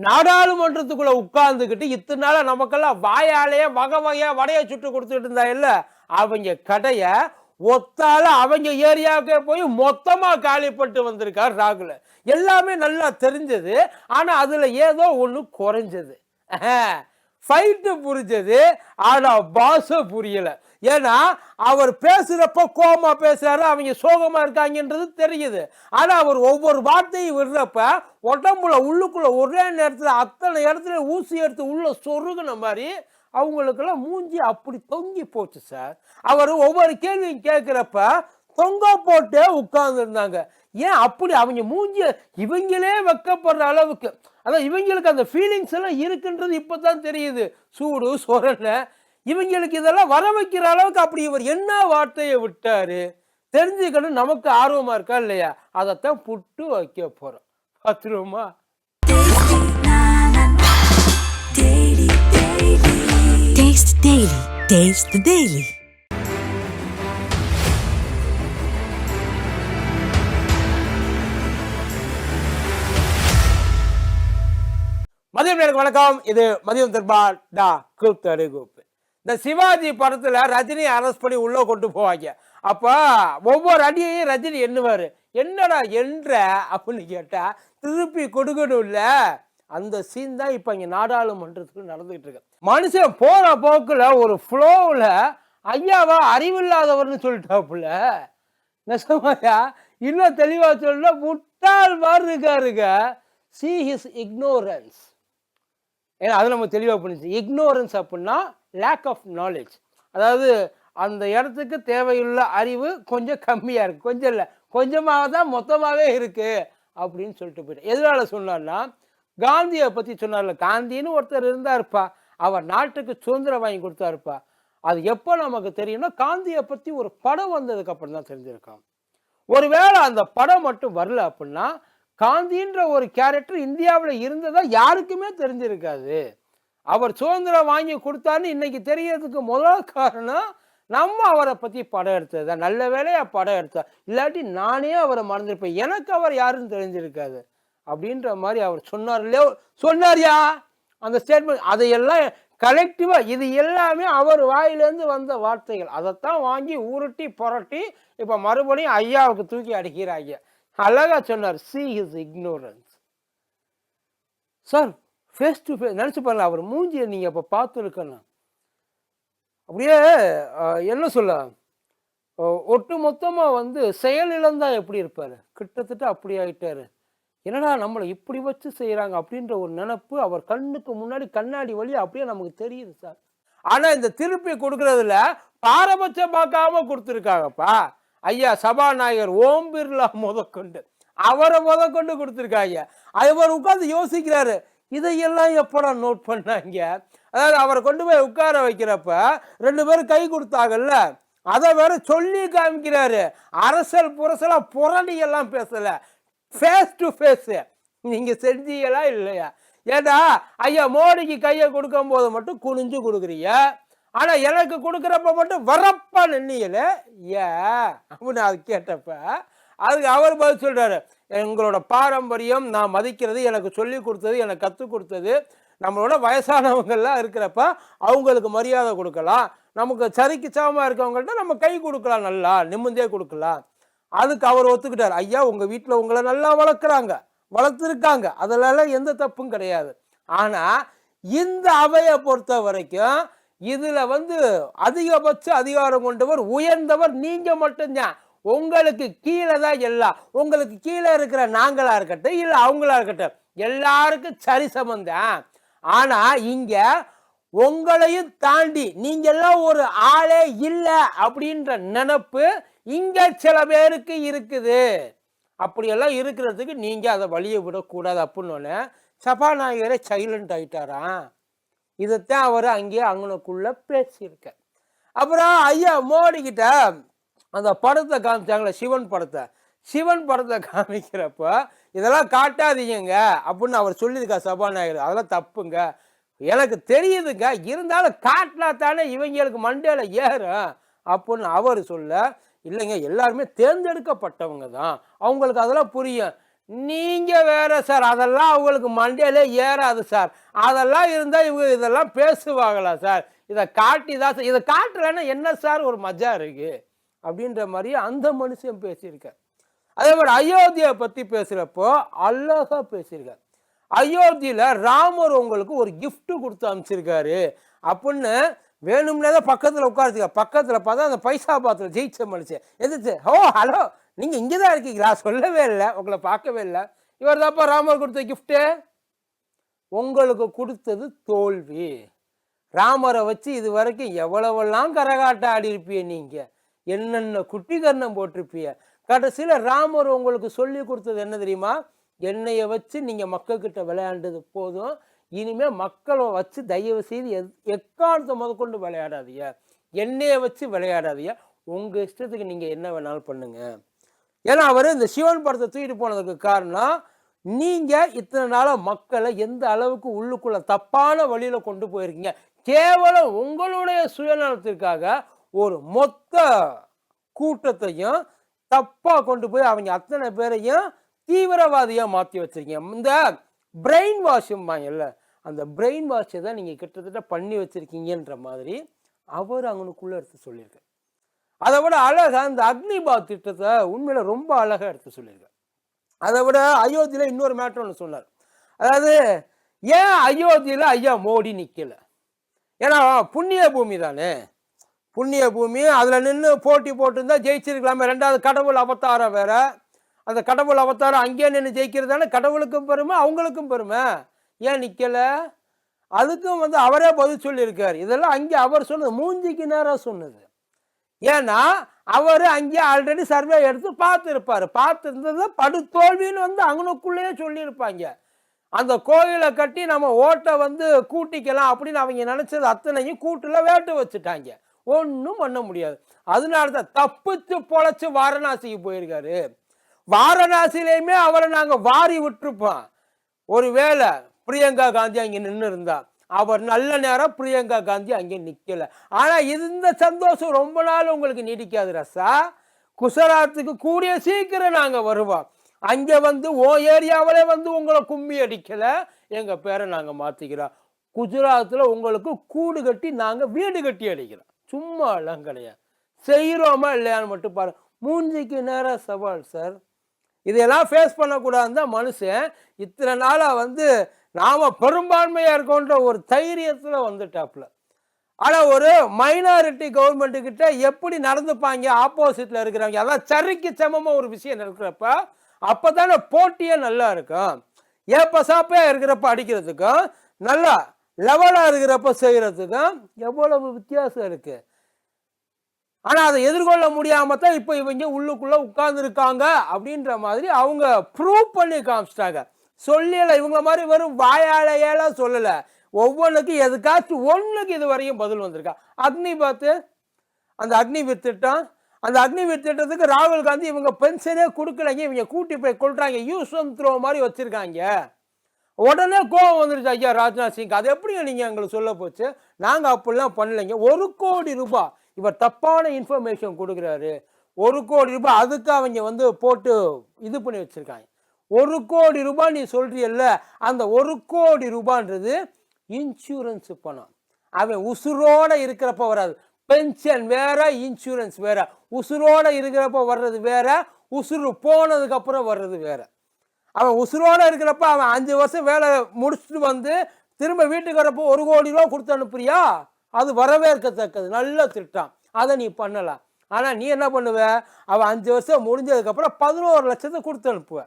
நாடாளுமன்றத்துக்குள்ள உட்கார்ந்துக்கிட்டு இத்தனை நாள நமக்கெல்லாம் வாயாலேயே வகை வகையா வடைய சுட்டு கொடுத்துட்டு இருந்தா இல்ல? அவங்க கடைய ஒத்தால அவங்க ஏரியாவுக்கே போய் மொத்தமா காலிப்பட்டு வந்திருக்கார் ராகுல. எல்லாமே நல்லா தெரிஞ்சது. ஆனா அதுல ஏதோ ஒண்ணு குறைஞ்சது. ஃபைட்டு புரிஞ்சது. ஆனா பாச புரியல. ஏன்னா அவர் பேசுகிறப்போ கோமா பேசுறாரு அவங்க சோகமா இருக்காங்கன்றது தெரியுது. ஆனா அவர் ஒவ்வொரு வார்த்தையும் விடுறப்ப உடம்புல உள்ளுக்குள்ள ஒரே நேரத்தில் அத்தனை இடத்துல ஊசி எடுத்து உள்ள சொருகுன மாதிரி அவங்களுக்கெல்லாம் மூஞ்சி அப்படி தொங்கி போச்சு சார். அவர் ஒவ்வொரு கேள்வியும் கேட்குறப்ப தொங்க போட்டு உட்கார்ந்துருந்தாங்க. ஏன் அப்படி அவங்க மூஞ்சிய இவங்களே வெக்கப்படுற அளவுக்கு அதான் இவங்களுக்கு அந்த ஃபீலிங்ஸ் எல்லாம் இருக்குன்றது இப்போ தான் தெரியுது. சூடு சொரண இவங்களுக்கு இதெல்லாம் வர வைக்கிற அளவுக்கு அப்படி இவர் என்ன வார்த்தையை விட்டாரு? தெரிஞ்சுக்கணும் நமக்கு ஆர்வமா இருக்கா இல்லையா? அதைத்தான் புட்டு வைக்க போறோம். Daily. மதியம் நேருக்கு வணக்கம். இது மதியம் தர்பார் டா கூத்தடு கூப்பு இந்த சிவாஜி படத்தில் ரஜினி அரெஸ்ட் பண்ணி உள்ளே கொண்டு போவாங்க. அப்போ ஒவ்வொரு அடியையும் ரஜினி எண்ணுவார். என்னடா என்ற அப்படின்னு கேட்டால் திருப்பி கொடுக்கணும் இல்லை. அந்த சீன் தான் இப்போ இங்கே நாடாளுமன்றத்துக்கு நடந்துகிட்டு இருக்கு. மனுஷன் போகிற போக்கில் ஒரு ஃப்ளோவில் ஐயாவா அறிவில்லாதவர்னு சொல்லிட்டாப்புல. நெசமாயா இன்னும் தெளிவாக சொல்ல முட்டாள் மாதிரி இருக்காருங்க. சி ஹிஸ் இக்னோரன்ஸ் ஏன்னா அது நம்ம தெளிவாக பண்ணிச்சு இக்னோரன்ஸ் அப்படின்னா லேக் ஆஃப் நாலேஜ் அதாவது அந்த இடத்துக்கு தேவையுள்ள அறிவு கொஞ்சம் கம்மியாக இருக்குது கொஞ்சம் இல்லை. கொஞ்சமாக தான் மொத்தமாகவே இருக்குது அப்படின்னு சொல்லிட்டு போயிட்டேன் எதனால சொன்னார்னா காந்தியை பற்றி சொன்னார்ல. காந்தின்னு ஒருத்தர் இருந்தாருப்பா. அவர் நாட்டுக்கு சுதந்திரம் வாங்கி கொடுத்தாருப்பா. அது எப்போ நமக்கு தெரியும்னா காந்தியை பற்றி ஒரு படம் வந்ததுக்கு அப்புறம் தான் தெரிஞ்சிருக்கோம். ஒருவேளை அந்த படம் மட்டும் வரல அப்படின்னா காந்தின்ற ஒரு கேரக்டர் இந்தியாவில் இருந்ததாக யாருக்குமே தெரிஞ்சிருக்காது. அவர் சுதந்திரம் வாங்கி கொடுத்தாருன்னு இன்னைக்கு தெரியறதுக்கு முதல் காரணம் நம்ம அவரை பற்றி படம் எடுத்தது தான். நல்ல வேலையாக படம் எடுத்தார் இல்லாட்டி நானே அவரை மறந்துருப்பேன். எனக்கு அவர் யாருன்னு தெரிஞ்சிருக்காது. அப்படின்ற மாதிரி அவர் சொன்னார் இல்லையோ? சொன்னார்யா? அந்த ஸ்டேட்மெண்ட் அதையெல்லாம் கலெக்டிவாக இது எல்லாமே அவர் வாயிலேருந்து வந்த வார்த்தைகள். அதைத்தான் வாங்கி உருட்டி புரட்டி இப்போ மறுபடியும் ஐயாவுக்கு தூக்கி அடிக்கிறாங்க. அழகா சொன்னார் see his ignorance sir face to face நினச்சி பாருங்க அவர் மூஞ்சியை நீங்கள் அப்போ பார்த்துருக்கணும். அப்படியே என்ன சொல்ல? ஒட்டு மொத்தமாக வந்து செயலிழந்தா எப்படி இருப்பார்? கிட்டத்தட்ட அப்படி ஆகிட்டார் என்னடா நம்மளை இப்படி வச்சு செய்கிறாங்க அப்படின்ற ஒரு நினப்பு அவர் கண்ணுக்கு முன்னாடி கண்ணாடி வழியாக அப்படியே நமக்கு தெரியுது சார். ஆனால் இந்த திருப்பி கொடுக்குறதுல பாரபட்சம் பார்க்காம கொடுத்துருக்காங்கப்பா. ஐயா சபாநாயகர் ஓம் பிர்லா முதற்கொண்டு. அவரை முதற்கொண்டு கொடுத்துருக்காங்க. அவர் உட்காந்து யோசிக்கிறாரு. இதையெல்லாம் எப்படா நோட் பண்ணாங்க? அதாவது அவரை கொண்டு போய் உட்கார வைக்கிறப்ப ரெண்டு பேரும் கை கொடுத்தாங்கல்ல? அதை வேற சொல்லி காமிக்கிறாரு. அரசல் புரசலாக புரணி எல்லாம் பேசலை. ஃபேஸ் டு ஃபேஸு நீங்கள் செஞ்சீங்களா இல்லையா? ஏடா ஐயா மோடிக்கு கையை கொடுக்கும் போது மட்டும் குனிஞ்சு கொடுக்குறீங்க? ஆனால் எனக்கு கொடுக்குறப்ப மட்டும் வரப்பா நின்னீங்களே? ஏ அப்படின்னு அது கேட்டப்ப அதுக்கு அவர் பதில் சொல்கிறாரு எங்களோட பாரம்பரியம் நான் மதிக்கிறது எனக்கு சொல்லி கொடுத்தது எனக்கு கற்றுக் கொடுத்தது. நம்மளோட வயசானவங்கள்லாம் இருக்கிறப்ப அவங்களுக்கு மரியாதை கொடுக்கலாம். நமக்கு சரிக்கு சமமாக இருக்கவங்கள்ட்ட நம்ம கை கொடுக்கலாம் நல்லா நிம்மதியாக கொடுக்கலாம். அதுக்கு அவர் ஒத்துக்கிட்டார். ஐயா உங்கள் வீட்டில் உங்களை நல்லா வளர்க்குறாங்க வளர்த்துருக்காங்க. அதனால எந்த தப்பும் கிடையாது. ஆனால் இந்த அவையை பொறுத்த வரைக்கும் இதில் வந்து அதிகபட்ச அதிகாரம் கொண்டவர் உயர்ந்தவர் நீங்கள் மட்டும்தான். உங்களுக்கு கீழே தான் எல்லாம் உங்களுக்கு கீழே இருக்கிற நாங்களாக இருக்கட்டும் இல்லை அவங்களா இருக்கட்டும் எல்லாருக்கும் சரி சமந்தான் ஆனால் இங்கே உங்களையும் தாண்டி நீங்கெல்லாம் ஒரு ஆளே இல்லை அப்படின்ற நினப்பு இங்கே சில பேருக்கு இருக்குது. அப்படியெல்லாம் இருக்கிறதுக்கு நீங்கள் அதை வழியை விடக்கூடாது அப்படின்னு சபாநாயகரே சைலண்ட் ஆயிட்டாராம். இதைத்தான் அவர் அங்கேயே அங்கனுக்குள்ளே பேசியிருக்க அப்புறம் ஐயா மோடி கிட்ட அந்த படத்தை காமிச்சாங்களே சிவன் படத்தை. சிவன் படத்தை காமிக்கிறப்ப இதெல்லாம் காட்டாதீங்க அப்படின்னு அவர் சொல்லியிருக்கா சபாநாயகர். அதெல்லாம் தப்புங்க. எனக்கு தெரியுதுங்க. இருந்தாலும் காட்டினா தானே இவங்களுக்கு மண்டையில் ஏறும் அப்படின்னு அவர் சொல்ல இல்லைங்க எல்லாருமே தேர்ந்தெடுக்கப்பட்டவங்க தான். அவங்களுக்கு அதெல்லாம் புரியும். நீங்கள் வேற சார் அதெல்லாம் அவங்களுக்கு மண்டையில ஏறாது சார். அதெல்லாம் இருந்தால் இவங்க இதெல்லாம் பேசுவாங்களா சார்? இதை காட்டி தான் சார். இதை காட்டலைன்னா என்ன சார்? ஒரு மஜா இருக்குது அப்படின்ற மாதிரி அந்த மனுஷன் பேசியிருக்கார். அதே மாதிரி அயோத்தியை பற்றி பேசுகிறப்போ அழகா பேசியிருக்கார். அயோத்தியில் ராமர் உங்களுக்கு ஒரு கிஃப்ட்டு கொடுத்து அனுப்பிச்சிருக்காரு அப்படின்னு வேணும்னே தான் பக்கத்தில் உட்காருச்சுக்க பக்கத்தில் பார்த்தா அந்த பைசா பாத்திரம் ஜெயிச்ச மனுஷன். எதிர்த்து ஓ ஹலோ நீங்கள் இங்கே தான் இருக்கீங்களா? சொல்லவே இல்லை உங்களை பார்க்கவே இல்லை. இவர் தான்ப்பா ராமர் கொடுத்த கிஃப்ட்டு உங்களுக்கு கொடுத்தது தோல்வி. ராமரை வச்சு இது வரைக்கும் எவ்வளவெல்லாம் கரகாட்டம் ஆடி இருப்பீங்க நீங்கள் என்னென்ன குட்டிகரணம் போட்டிருப்பிய கடைசியில் ராமர் உங்களுக்கு சொல்லி கொடுத்தது என்ன தெரியுமா? என்னைய வச்சு நீங்கள் மக்கள்கிட்ட விளையாண்டது போதும். இனிமேல் மக்களை வச்சு தயவு செய்து எத் எக்காலத்தை முதற்கொண்டு விளையாடாதீங்க. என்னைய வச்சு விளையாடாதீங்க. உங்கள் இஷ்டத்துக்கு நீங்கள் என்ன வேணாலும் பண்ணுங்க. ஏன்னா அவர் இந்த சிவன் படத்தை தூக்கிட்டு போனதுக்கு காரணம் நீங்கள் இத்தனை நாளாக மக்களை எந்த அளவுக்கு உள்ளுக்குள்ள தப்பான வழியில் கொண்டு போயிருக்கீங்க. கேவலம் உங்களுடைய சுயநலத்திற்காக ஒரு மொத்த கூட்டத்தையும் தப்பாக கொண்டு போய் அவங்க அத்தனை பேரையும் தீவிரவாதியாக மாற்றி வச்சிருக்கீங்க. இந்த பிரெயின் வாஷும்பாங்கல்ல அந்த பிரெயின் வாஷை தான் நீங்கள் கிட்டத்தட்ட பண்ணி வச்சுருக்கீங்கன்ற மாதிரி அவர் அவனுக்குள்ளே எடுத்து சொல்லியிருக்கார். அதை விட அழகாக இந்த அக்னிபாத் திட்டத்தை உண்மையில் ரொம்ப அழகாக எடுத்து சொல்லியிருக்காரு. அதை விட அயோத்தியில் இன்னொரு மேட்டர் ஒன்று சொன்னார். அதாவது ஏன் அயோத்தியில் ஐயா மோடி நிற்கலை ஏன்னா புண்ணிய பூமி தானே? புண்ணிய பூமி அதில் நின்று போட்டி போட்டிருந்தா ஜெயிச்சிருக்கலாமே. ரெண்டாவது கடவுள் அவதாரம் வேற. அந்த கடவுள் அவதாரம் அங்கேயே நின்று ஜெயிக்கிறது தானே கடவுளுக்கும் பெருமை அவங்களுக்கும் பெருமை. ஏன் நிற்கலை அதுக்கும் வந்து அவரே பதில் சொல்லியிருக்கார். இதெல்லாம் அங்கே அவர் சொன்னது மூஞ்சிக்கு நேராக சொன்னது. ஏன்னா அவர் அங்கே ஆல்ரெடி சர்வே எடுத்து பார்த்துருப்பார். பார்த்துருந்தது படுதோல்வின்னு வந்து அங்கனுக்குள்ளேயே சொல்லியிருப்பாங்க. அந்த கோயிலை கட்டி நம்ம ஓட்டை வந்து கூட்டிக்கலாம் அப்படின்னு அவங்க நினச்சது அத்தனையும் கூட்டில் வேட்டு வச்சுட்டாங்க. ஒன்றும் பண்ண முடியாது. அதனால தான் தப்பிச்சு பொழைச்சி வாரணாசிக்கு போயிருக்காரு. வாரணாசிலையுமே அவரை நாங்கள் வாரி விட்டுருப்போம். ஒருவேளை பிரியங்கா காந்தி அங்கே நின்று இருந்தா அவர் நல்ல நேரம் பிரியங்கா காந்தி அங்கே நிற்கலை ஆனால் இந்த சந்தோஷம் ரொம்ப நாள் உங்களுக்கு நீடிக்காது ரசா. குசராத்துக்கு கூடிய சீக்கிரம் நாங்கள் வருவோம். அங்கே வந்து ஓ ஏரியாவிலே வந்து உங்களை கும்மி அடிக்கலை. எங்கள் பேரை நாங்கள் மாற்றிக்கிறோம் குஜராத்தில் உங்களுக்கு கூடு கட்டி நாங்கள் வீடு கட்டி அடிக்கிறோம். சும்மா எல்லாம் கிடையாது. செய்கிறோமா இல்லையான்னு மட்டும் பாரு. மூஞ்சிக்கு நேரம் சவால் சார் இதையெல்லாம் ஃபேஸ் பண்ணக்கூடாதுன்னு தான் மனுஷன். இத்தனை நாளாக வந்து நாம் பெரும்பான்மையாக இருக்கோன்ற ஒரு தைரியத்தில் வந்துட்டாப்புல. ஆனால் ஒரு மைனாரிட்டி கவர்மெண்ட்டுக்கிட்ட எப்படி நடந்துப்பாங்க ஆப்போசிட்டில் இருக்கிறவங்க? அதான் சரிக்கு சமமாக ஒரு விஷயம் இருக்கிறப்ப அப்பதானே போட்டியே நல்லா இருக்கும். ஏப்ப சாப்பையா இருக்கிறப்ப அடிக்கிறதுக்கும் நல்லா லெவலாக இருக்கிறப்ப செய்கிறதுக்கும் எவ்வளவு வித்தியாசம் இருக்குது ஆனால் அதை எதிர்கொள்ள முடியாமல் தான் இப்போ இவங்க உள்ளுக்குள்ளே உட்கார்ந்துருக்காங்க அப்படின்ற மாதிரி அவங்க ப்ரூவ் பண்ணி காமிச்சிட்டாங்க. சொல்லல இவங்கள மாதிரி வெறும் வாயாலையெல்லாம் சொல்லலை. ஒவ்வொன்றுக்கும் எதுக்காச்சும் ஒன்றுக்கு இது வரையும் பதில் வந்திருக்கா. அக்னி பார்த்து அந்த அக்னிவீர் திட்டம் அந்த அக்னிவீர் திட்டத்துக்கு ராகுல் காந்தி இவங்க பென்ஷனே கொடுக்கலைங்க. இவங்க கூட்டி போய் கொள்றாங்க யூஸ் த்ரோ மாதிரி வச்சுருக்காங்க. உடனே கோவம் வந்துருச்சு. ஐயா ராஜ்நாத் சிங் அது எப்படிங்க நீங்கள் எங்களுக்கு சொல்ல போச்சு? நாங்கள் அப்படிலாம் பண்ணலைங்க. ஒரு கோடி ரூபாய் இவர் தப்பான இன்ஃபர்மேஷன் கொடுக்குறாரு. ஒரு கோடி ரூபாய் அதுக்கு அவங்க வந்து போட்டு இது பண்ணி வச்சிருக்காங்க. ஒரு கோடி ரூபாய் நீ சொல்றியல்ல அந்த ஒரு கோடி ரூபான்றது இன்சூரன்ஸ் பணம். அவன் உசுரோட இருக்கிறப்ப வராது. பென்ஷன் வேற இன்சூரன்ஸ் வேற. உசுரோட இருக்கிறப்ப வர்றது வேற உசுறு போனதுக்கப்புறம் வர்றது வேற. அவன் உசுரோடு இருக்கிறப்ப அவன் அஞ்சு வருஷம் வேலை முடிச்சுட்டு வந்து திரும்ப வீட்டுக்கு வரப்போ ஒரு கோடி ரூபா கொடுத்து அனுப்புறியா? அது வரவேற்கத்தக்கது. நல்ல திட்டம். அதை நீ பண்ணலாம். ஆனால் நீ என்ன பண்ணுவ? அவன் அஞ்சு வருஷம் முடிஞ்சதுக்கப்புறம் பதினோரு லட்சத்தை கொடுத்து அனுப்புவ.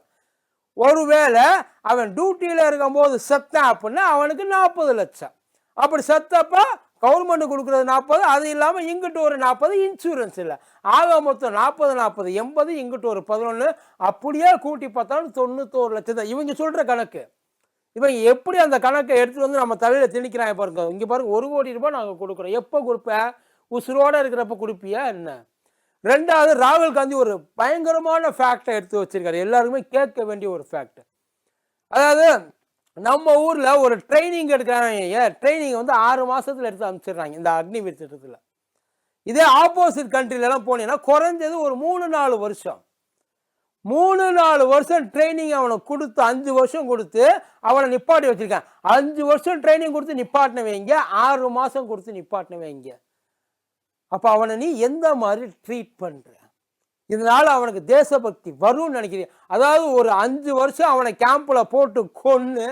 ஒருவேளை அவன் டியூட்டியில் இருக்கும்போது செத்தான் அப்படின்னா அவனுக்கு நாற்பது லட்சம். அப்படி செத்தப்போ கவர்மெண்ட் கொடுக்குறது நாற்பது அது இல்லாமல் இங்கிட்டு ஒரு நாற்பது இன்சூரன்ஸ் இல்லை. ஆக மொத்தம் நாற்பது நாற்பது எண்பது இங்கிட்டு ஒரு பதினொன்று அப்படியே கூட்டி பார்த்தாலும் தொண்ணூத்தோரு லட்சம் தான். இவங்க சொல்கிற கணக்கு. இவன் எப்படி அந்த கணக்கை எடுத்துகிட்டு வந்து நம்ம தலையில் திணிக்கிறாங்க பாருங்க. இங்கே பாருங்க ஒரு கோடி ரூபாய் நாங்கள் கொடுக்குறோம். எப்போ கொடுப்பேன் உசுரோட இருக்கிறப்ப கொடுப்பியா என்ன? ரெண்டாவது ராகுல் காந்தி ஒரு பயங்கரமான ஃபேக்டை எடுத்து வச்சிருக்காரு. எல்லாருக்குமே கேட்க வேண்டிய ஒரு ஃபேக்ட் அதாவது நம்ம ஊர்ல ஒரு ட்ரைனிங் எடுக்கிறாங்க ட்ரைனிங் வந்து ஆறு மாசத்துல எடுத்து அனுப்பிச்சிடுறாங்க இந்த அக்னிவீர் திட்டத்தில். இதே ஆப்போசிட் கண்ட்ரில எல்லாம் போனீங்கன்னா குறைஞ்சது ஒரு மூணு நாலு வருஷம். மூணு நாலு வருஷம் ட்ரைனிங் அவனை கொடுத்து அஞ்சு வருஷம் கொடுத்து அவனை நிப்பாட்டி வச்சிருக்கேன். அஞ்சு வருஷம் ட்ரைனிங் கொடுத்து நிப்பாட்டின வைங்க. ஆறு மாதம் கொடுத்து நிப்பாட்டின வைங்க. அப்போ அவனை நீ எந்த மாதிரி ட்ரீட் பண்ணுற இதனால அவனுக்கு தேசபக்தி வரும்னு நினைக்கிறீங்க. அதாவது ஒரு அஞ்சு வருஷம் அவனை கேம்பில் போட்டு கொன்று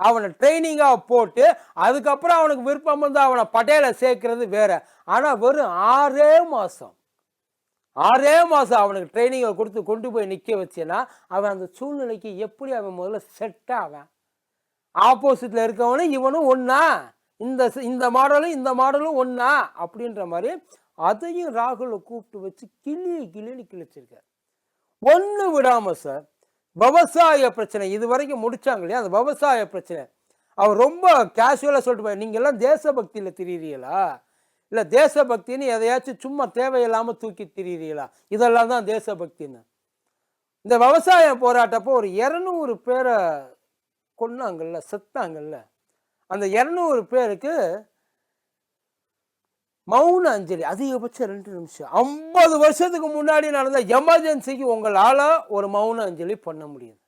அவனை ட்ரைனிங்காக போட்டு அதுக்கப்புறம் அவனுக்கு விருப்பம் வந்து அவனை பட்டேலை சேர்க்கறது வேற. ஆனால் வெறும் ஆறே மாதம் ஆறே மாதம் அவனுக்கு ட்ரைனிங்கை கொடுத்து கொண்டு போய் நிற்க வச்சேன்னா அவன் அந்த சூழ்நிலைக்கு எப்படி அவன் முதல்ல செட் ஆவான்? ஆப்போசிட்டில் இருக்கவனும் இவனும் ஒன்றா இந்த இந்த மாடலும் இந்த மாடலும் ஒன்றா அப்படின்ற மாதிரி அதையும் ராகுலை கூப்பிட்டு வச்சு கிளி கிளின்னு கிழிச்சிருக்கார். ஒன்று விடாமல் சார் விவசாய பிரச்சனை. இது வரைக்கும் முடிச்சாங்க இல்லையா? அந்த விவசாய பிரச்சனை. அவர் ரொம்ப கேஷுவலாக சொல்லிட்டு போய் தேசபக்தியில் திரியிறீங்களா இல்லை தேசபக்தின்னு எதையாச்சும் சும்மா தேவையில்லாமல் தூக்கி திரியிறீங்களா இதெல்லாம் தான் தேசபக்தின்னு. இந்த விவசாய போராட்டப்போ ஒரு இரநூறு பேரை கொன்னாங்கல்ல செத்தாங்கல்ல. அந்த இரநூறு பேருக்கு மௌன அஞ்சலி அதிகபட்சம் ரெண்டு நிமிஷம். ஐம்பது வருஷத்துக்கு முன்னாடி நடந்த எமர்ஜென்சிக்கு உங்களால் ஒரு மௌன அஞ்சலி பண்ண முடியுது.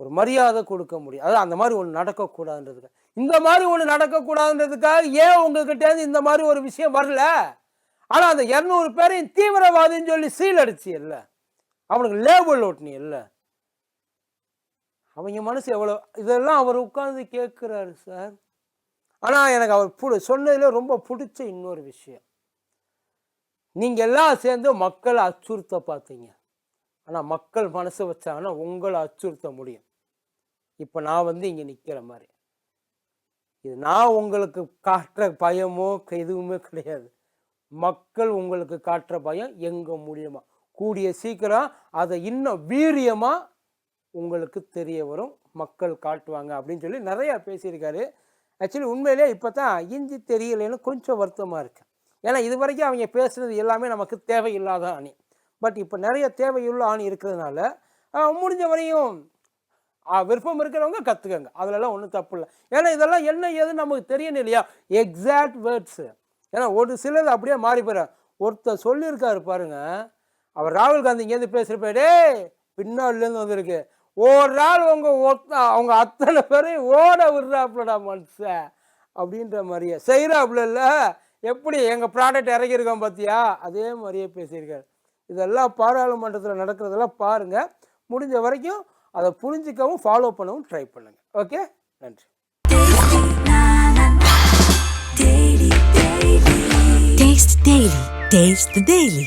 ஒரு மரியாதை கொடுக்க முடியும். அதாவது அந்த மாதிரி ஒன்று நடக்கக்கூடாதுன்றதுக்காக இந்த மாதிரி ஒன்று நடக்கக்கூடாதுன்றதுக்காக ஏன் உங்ககிட்டேருந்து இந்த மாதிரி ஒரு விஷயம் வரல? ஆனால் அந்த இரநூறு பேரையும் தீவிரவாதின்னு சொல்லி சீல் அடிச்சு இல்லை அவனுக்கு லேபிள் ஓட்டினி இல்லை அவங்க மனசு எவ்வளோ இதெல்லாம் அவர் உட்காந்து கேட்குறாரு சார். ஆனால் எனக்கு அவர் புடி சொன்னதில் ரொம்ப பிடிச்ச இன்னொரு விஷயம். நீங்கள் எல்லாம் சேர்ந்து மக்களை அச்சுறுத்த பார்த்தீங்க ஆனால் மக்கள் மனசு வச்சாங்கன்னா உங்களை அச்சுறுத்த முடியும். இப்போ நான் வந்து இங்கே நிற்கிற மாதிரி. இது நான் உங்களுக்கு காட்டுற பயமோ எதுவுமே கிடையாது. மக்கள் உங்களுக்கு காட்டுற பயம் எங்கள் மூலியமாக கூடிய சீக்கிரம் அதை இன்னும் வீரியமாக உங்களுக்கு தெரிய வரும். மக்கள் காட்டுவாங்க அப்படின்னு சொல்லி நிறையா பேசியிருக்காரு. ஆக்சுவலி உண்மையிலே இப்போ தான் இஞ்சி தெரியலைன்னு கொஞ்சம் வருத்தமாக இருக்கு. ஏன்னா இது வரைக்கும் அவங்க பேசுனது எல்லாமே நமக்கு தேவையில்லாத அணி பட் இப்போ நிறைய தேவையுள்ள ஆணி இருக்கிறதுனால முடிஞ்ச வரையும் விருப்பம் இருக்கிறவங்க கற்றுக்கங்க அதுலலாம் ஒன்றும் தப்பு இல்லை. ஏன்னா இதெல்லாம் என்ன ஏதுன்னு நமக்கு தெரியணும் இல்லையா? எக்ஸாக்ட் வேர்ட்ஸு ஏன்னா ஒரு சிலது அப்படியே மாறி போயிடும் ஒருத்தர் சொல்லியிருக்காரு பாருங்க. அவர் ராகுல் காந்தி இங்கேருந்து பேசுகிறப்ப டேய் பின்னாடிலேருந்து வந்திருக்கு. ஒரு நாள் அவங்க ஒத்த அவங்க அத்தனை பேரையும் ஓட விடுறாப்புலடா மனுஷன் அப்படின்ற மாதிரியே. செய்கிறாப்புல இல்லை? எப்படி எங்கள் ப்ராடக்ட் இறக்கியிருக்கோம் பார்த்தியா அதே மாதிரியே பேசியிருக்காரு. இதெல்லாம் பாராளுமன்றத்தில் நடக்கிறதெல்லாம் பாருங்கள் முடிஞ்ச வரைக்கும் அதை புரிஞ்சிக்கவும் ஃபாலோ பண்ணவும் ட்ரை பண்ணுங்கள் ஓகே நன்றி. Taste the Daily. Taste the Daily.